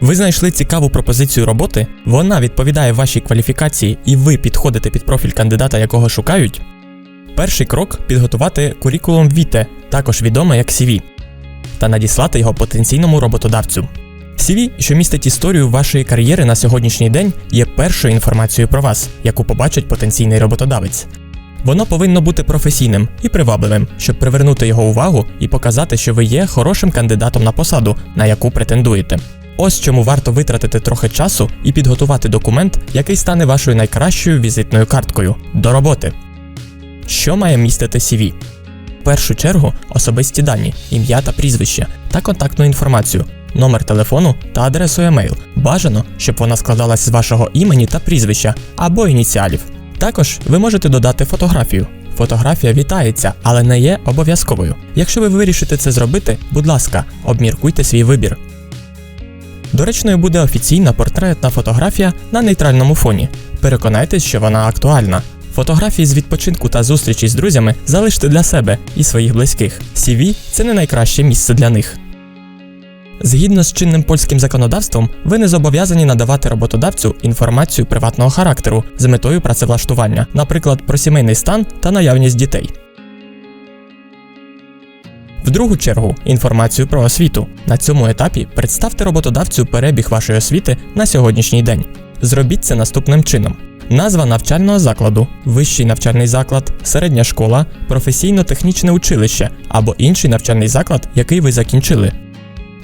Ви знайшли цікаву пропозицію роботи, вона відповідає вашій кваліфікації, і ви підходите під профіль кандидата, якого шукають. Перший крок підготувати курікулум Vitae, також відоме як CV, та надіслати його потенційному роботодавцю. CV, що містить історію вашої кар'єри на сьогоднішній день, є першою інформацією про вас, яку побачить потенційний роботодавець. Воно повинно бути професійним і привабливим, щоб привернути його увагу і показати, що ви є хорошим кандидатом на посаду, на яку претендуєте. Ось чому варто витратити трохи часу і підготувати документ, який стане вашою найкращою візитною карткою до роботи. Що має містити CV? В першу чергу особисті дані, ім'я та прізвище та контактну інформацію, номер телефону та адресу емейл. Бажано, щоб вона складалась з вашого імені та прізвища або ініціалів. Також ви можете додати фотографію. Фотографія вітається, але не є обов'язковою. Якщо ви вирішите це зробити, будь ласка, обміркуйте свій вибір. Доречною буде офіційна портретна фотографія на нейтральному фоні. Переконайтесь, що вона актуальна. Фотографії з відпочинку та зустрічі з друзями залиште для себе і своїх близьких. CV – це не найкраще місце для них. Згідно з чинним польським законодавством, ви не зобов'язані надавати роботодавцю інформацію приватного характеру з метою працевлаштування, наприклад, про сімейний стан та наявність дітей. В другу чергу інформацію про освіту. На цьому етапі представте роботодавцю перебіг вашої освіти на сьогоднішній день. Зробіть це наступним чином: назва навчального закладу, вищий навчальний заклад, середня школа, професійно-технічне училище або інший навчальний заклад, який ви закінчили.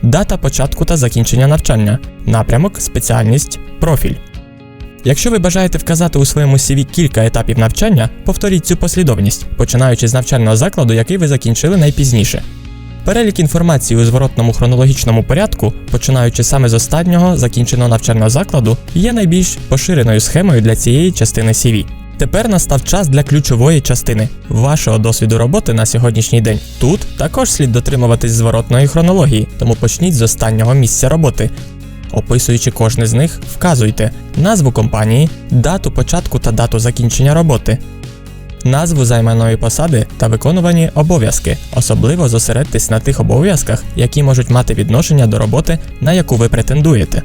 Дата початку та закінчення навчання, напрямок, спеціальність, профіль. Якщо ви бажаєте вказати у своєму CV кілька етапів навчання, повторіть цю послідовність, починаючи з навчального закладу, який ви закінчили найпізніше. Перелік інформації у зворотному хронологічному порядку, починаючи саме з останнього закінченого навчального закладу, є найбільш поширеною схемою для цієї частини CV. Тепер настав час для ключової частини вашого досвіду роботи на сьогоднішній день. Тут також слід дотримуватись зворотної хронології, тому почніть з останнього місця роботи. Описуючи кожне з них, вказуйте назву компанії, дату початку та дату закінчення роботи, назву займаної посади та виконувані обов'язки. Особливо зосередьтесь на тих обов'язках, які можуть мати відношення до роботи, на яку ви претендуєте.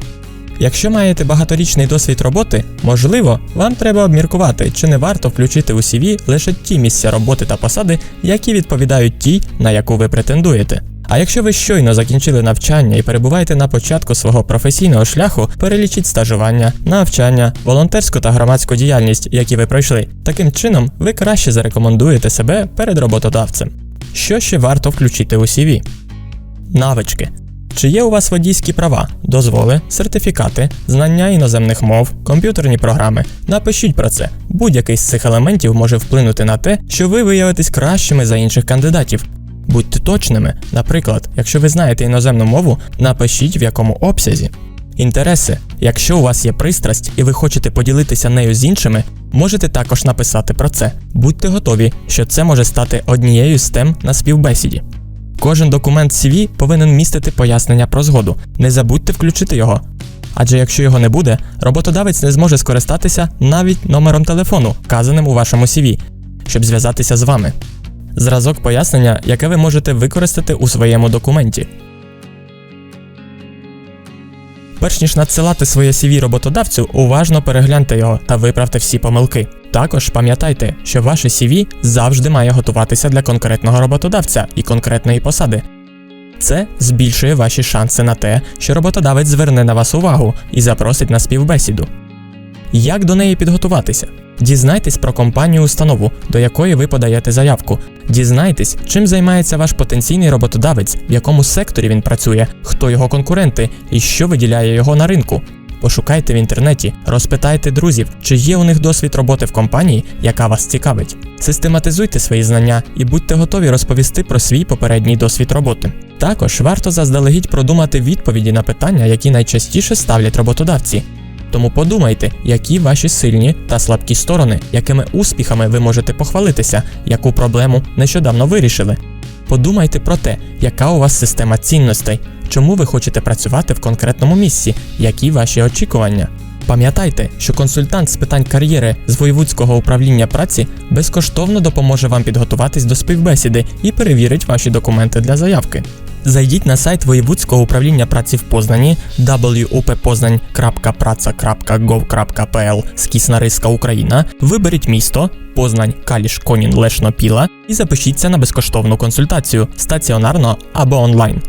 Якщо маєте багаторічний досвід роботи, можливо, вам треба обміркувати, чи не варто включити у CV лише ті місця роботи та посади, які відповідають тій, на яку ви претендуєте. А якщо ви щойно закінчили навчання і перебуваєте на початку свого професійного шляху, перелічіть стажування, навчання, волонтерську та громадську діяльність, які ви пройшли. Таким чином, ви краще зарекомендуєте себе перед роботодавцем. Що ще варто включити у CV? Навички. Чи є у вас водійські права, дозволи, сертифікати, знання іноземних мов, комп'ютерні програми? Напишіть про це. Будь-який з цих елементів може вплинути на те, що ви виявитесь кращими за інших кандидатів. Будьте точними, наприклад, якщо ви знаєте іноземну мову, напишіть в якому обсязі. Інтереси. Якщо у вас є пристрасть і ви хочете поділитися нею з іншими, можете також написати про це. Будьте готові, що це може стати однією з тем на співбесіді. Кожен документ CV повинен містити пояснення про згоду. Не забудьте включити його. Адже якщо його не буде, роботодавець не зможе скористатися навіть номером телефону, вказаним у вашому CV, щоб зв'язатися з вами. Зразок пояснення, яке ви можете використати у своєму документі. Перш ніж надсилати своє CV роботодавцю, уважно перегляньте його та виправте всі помилки. Також пам'ятайте, що ваше CV завжди має готуватися для конкретного роботодавця і конкретної посади. Це збільшує ваші шанси на те, що роботодавець зверне на вас увагу і запросить на співбесіду. Як до неї підготуватися? Дізнайтесь про компанію установу, до якої ви подаєте заявку. Дізнайтесь, чим займається ваш потенційний роботодавець, в якому секторі він працює, хто його конкуренти і що виділяє його на ринку. Пошукайте в інтернеті, розпитайте друзів, чи є у них досвід роботи в компанії, яка вас цікавить. Систематизуйте свої знання і будьте готові розповісти про свій попередній досвід роботи. Також варто заздалегідь продумати відповіді на питання, які найчастіше ставлять роботодавці. Тому подумайте, які ваші сильні та слабкі сторони, якими успіхами ви можете похвалитися, яку проблему нещодавно вирішили. Подумайте про те, яка у вас система цінностей, чому ви хочете працювати в конкретному місці, які ваші очікування. Пам'ятайте, що консультант з питань кар'єри з воєвудського управління праці безкоштовно допоможе вам підготуватись до співбесіди і перевірить ваші документи для заявки. Зайдіть на сайт Воєвудського управління праці в Познані wuppoznań.praca.gov.pl скісна риска Україна, виберіть місто Познань, Каліш, Конін, Лешно, Піла і запишіться на безкоштовну консультацію стаціонарно або онлайн.